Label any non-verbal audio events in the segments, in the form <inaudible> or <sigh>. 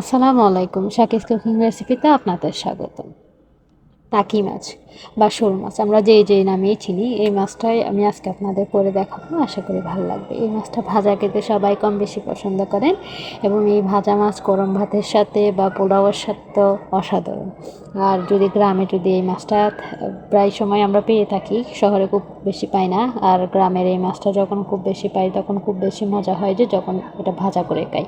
আসসালামু আলাইকুম শাকিস কুকিং রেসিপিতে আপনাদের স্বাগতম। টাকি মাছ বা শোল মাছ, আমরা যেই যেই নামেই চিনি, এই মাছটাই আমি আজকে আপনাদের করে দেখাবো। আশা করি ভালো লাগবে। এই মাছটা ভাজা খেতে সবাই কম বেশি পছন্দ করেন এবং এই ভাজা মাছ গরম ভাতের সাথে বা পোলাওয়ের সাথে অসাধারণ। আর যদি গ্রামে যদি এই মাছটা প্রায় সময় আমরা পেয়ে থাকি, শহরে খুব বেশি পাই না। আর গ্রামের এই মাছটা যখন খুব বেশি পাই, তখন খুব বেশি মজা হয় যে যখন এটা ভাজা করে খাই।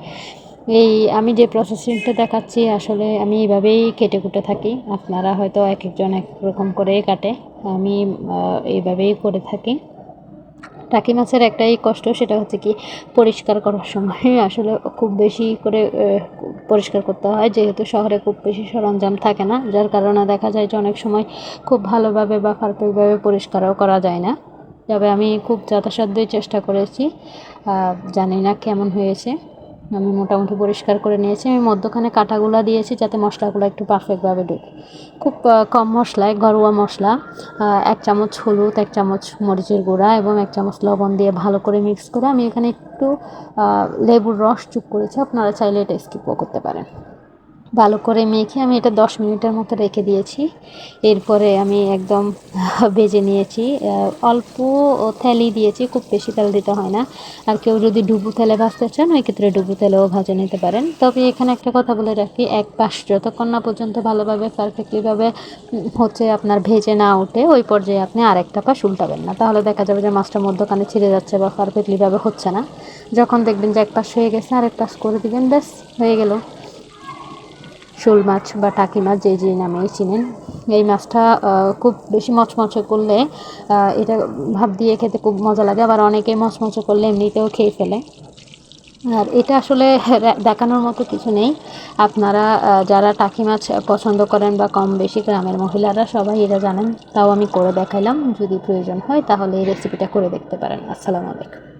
এই আমি যে প্রসেসিংটা দেখাচ্ছি, আসলে আমি এইভাবেই কেটে কুটে থাকি। আপনারা হয়তো এক একজন এক রকম করে কাটে। আমি এইভাবেই করে থাকি। টাকি মাছের একটাই কষ্ট, সেটা হচ্ছে কি, পরিষ্কার করার সময়। <laughs> আসলে খুব বেশি করে পরিষ্কার করতে হয়। যেহেতু শহরে খুব বেশি সরঞ্জাম থাকে না, যার কারণে দেখা যায় যে অনেক সময় খুব ভালোভাবে বা পারফেক্টভাবে পরিষ্কারও করা যায় না। তবে আমি খুব যথাসাধ্যই চেষ্টা করেছি। জানি না কেমন হয়েছে। আমি মোটামুটি পরিষ্কার করে নিয়েছি। আমি মধ্যখানে কাঁটাগুলা দিয়েছি যাতে মশলাগুলো একটু পারফেক্টভাবে ঢুকে। খুব কম মশলায় ঘরোয়া মশলা এক চামচ হলুদ, এক চামচ মরিচের গুঁড়া এবং এক চামচ লবণ দিয়ে ভালো করে মিক্স করে আমি এখানে একটু লেবুর রস চুপ করেছি। আপনারা চাইলে এটা স্কিপও করতে পারেন। ভালো করে মেখে আমি এটা দশ মিনিটের মতো রেখে দিয়েছি। এরপরে আমি একদম <laughs> ভেজে নিয়েছি। অল্প তেলই দিয়েছি, খুব বেশি তেল দিতে হয় না। আর কেউ যদি ডুবু তেলে ভাজতে চান ওই ক্ষেত্রে ডুবু তেলেও ভাজে নিতে পারেন। তবে এখানে একটা কথা বলে রাখি, এক পাশ যতক্ষণ না পর্যন্ত ভালোভাবে পারফেক্টলিভাবে হচ্ছে আপনার ভেজে না ওঠে, ওই পর্যায়ে আপনি আরেকটা পাশ উল্টাবেন না। তাহলে দেখা যাবে যে মাছটা মধ্যখানে ছিঁড়ে যাচ্ছে বা পারফেক্টলিভাবে হচ্ছে না। যখন দেখবেন যে এক পাশ হয়ে গেছে, আরেক পাশ করে দিবেন, ব্যাস, হয়ে গেল। শোল মাছ বা টাকি মাছ যে যে নামেই চিনেন, এই মাছটা খুব বেশি মচমচে করলে এটা ভাব দিয়ে খেতে খুব মজা লাগে, আবার অনেকে মচমচে করলে এমনিতেও খেয়ে ফেলে। আর এটা আসলে দেখানোর মতো কিছু নেই। আপনারা যারা টাকি মাছ পছন্দ করেন বা কম বেশি গ্রামের মহিলারা সবাই এটা জানেন, তাও আমি করে দেখাইলাম। যদি প্রয়োজন হয় তাহলে এই রেসিপিটা করে দেখতে পারেন। আসসালামু আলাইকুম।